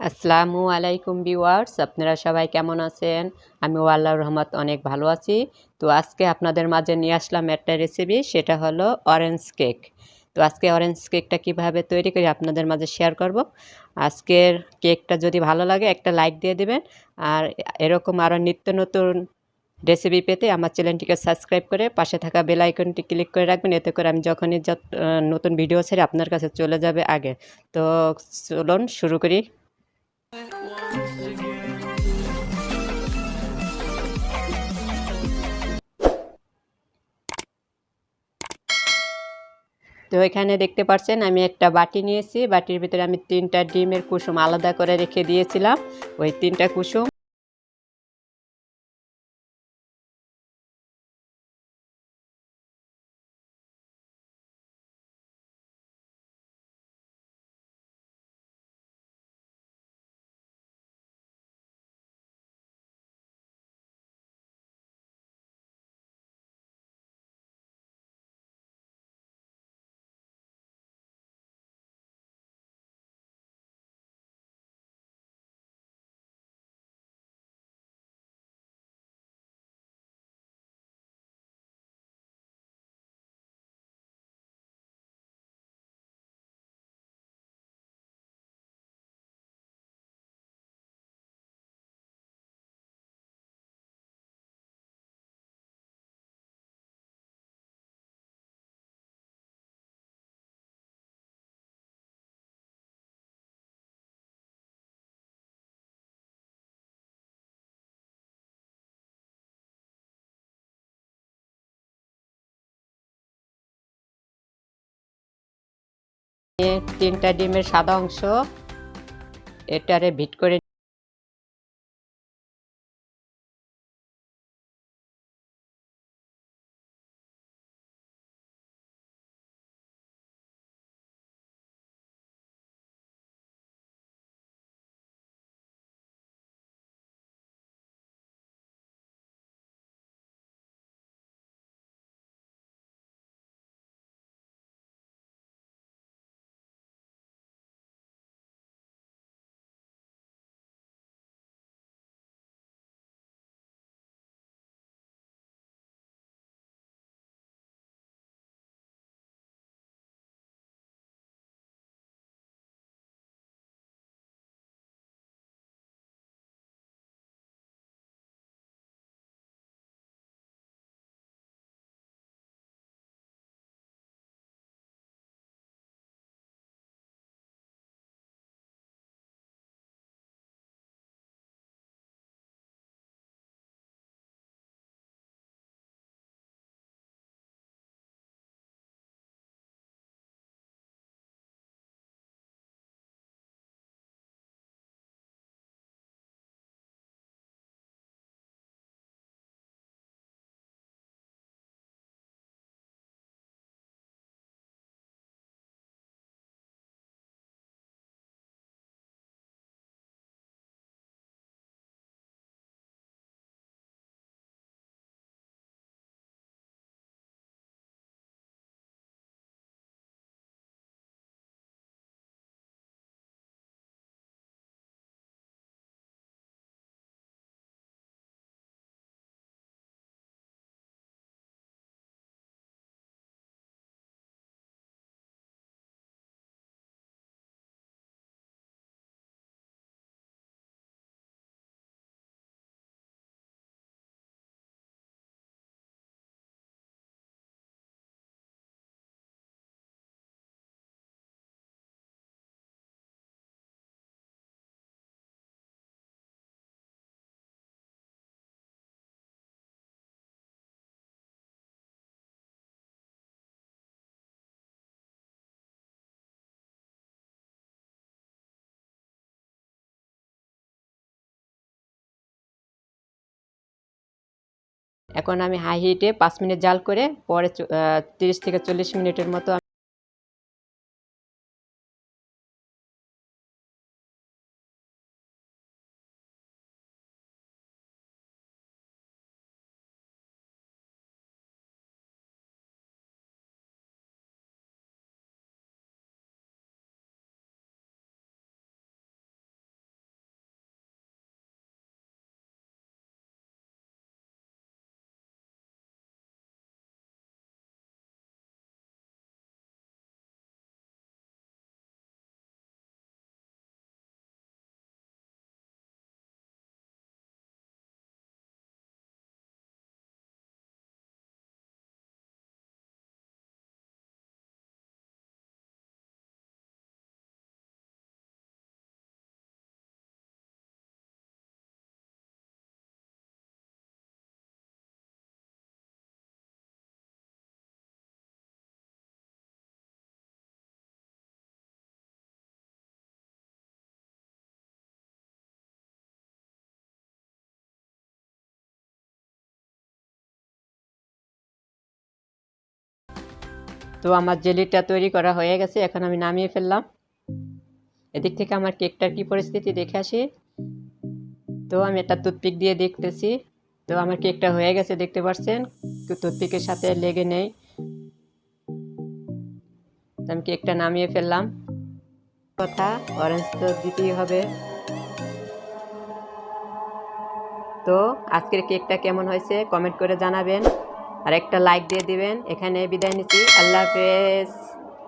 আসসালামু আলাইকুম ভিউয়ার্স, আপনারা সবাই কেমন আছেন? আমি আল্লাহর রহমত অনেক ভালো আছি। তো আজকে আপনাদের মাঝে নিয়ে আসলাম একটা রেসিপি সেটা হলো অরেঞ্জ কেক তো আজকে অরেঞ্জ কেকটা কীভাবে তৈরি করি আপনাদের মাঝে শেয়ার করব। আজকের কেকটা যদি ভালো লাগে, একটা লাইক দিয়ে দেবেন। আর এরকম আরও নিত্য নতুন রেসিপি পেতে আমার চ্যানেলটিকে সাবস্ক্রাইব করে পাশে থাকা বেল আইকনটি ক্লিক করে রাখবেন। এতে করে আমি যখনই যত নতুন ভিডিও ছেড়ে আপনার কাছে চলে যাবে আগে। তো চলুন শুরু করি। তো এখানে দেখতে পাচ্ছেন, আমি একটা বাটি নিয়েছি। বাটির ভিতরে আমি তিনটা ডিমের কুসুম আলাদা করে রেখে দিয়েছিলাম। ওই তিনটা কুসুম তিনটা ডিমের সাদা অংশ এটারে ভিট করে এখন আমি হাই হিটে পাঁচ মিনিট জাল করে পরে তিরিশ থেকে চল্লিশ মিনিটের মতো তো আমার জেলিটা তৈরি করা হয়ে গেছে, এখন আমি নামিয়ে ফেললাম। এদিক থেকে আমার কেকটার কি পরিস্থিতি দেখে আসি। তো আমি একটা টুথপিক দিয়ে দেখতেছি। তো আমার কেকটা হয়ে গেছে, দেখতে পাচ্ছেন টুথপিকের সাথে লেগে নেই। তো আমি কেকটা নামিয়ে ফেললাম। কথা অরেঞ্জ তো দিতেই হবে। তো আজকের কেকটা কেমন হয়েছে কমেন্ট করে জানাবেন। আর একটা লাইক দিয়ে দিবেন। এখানে বিদায় নিচ্ছি। আল্লাহ হাফেজ।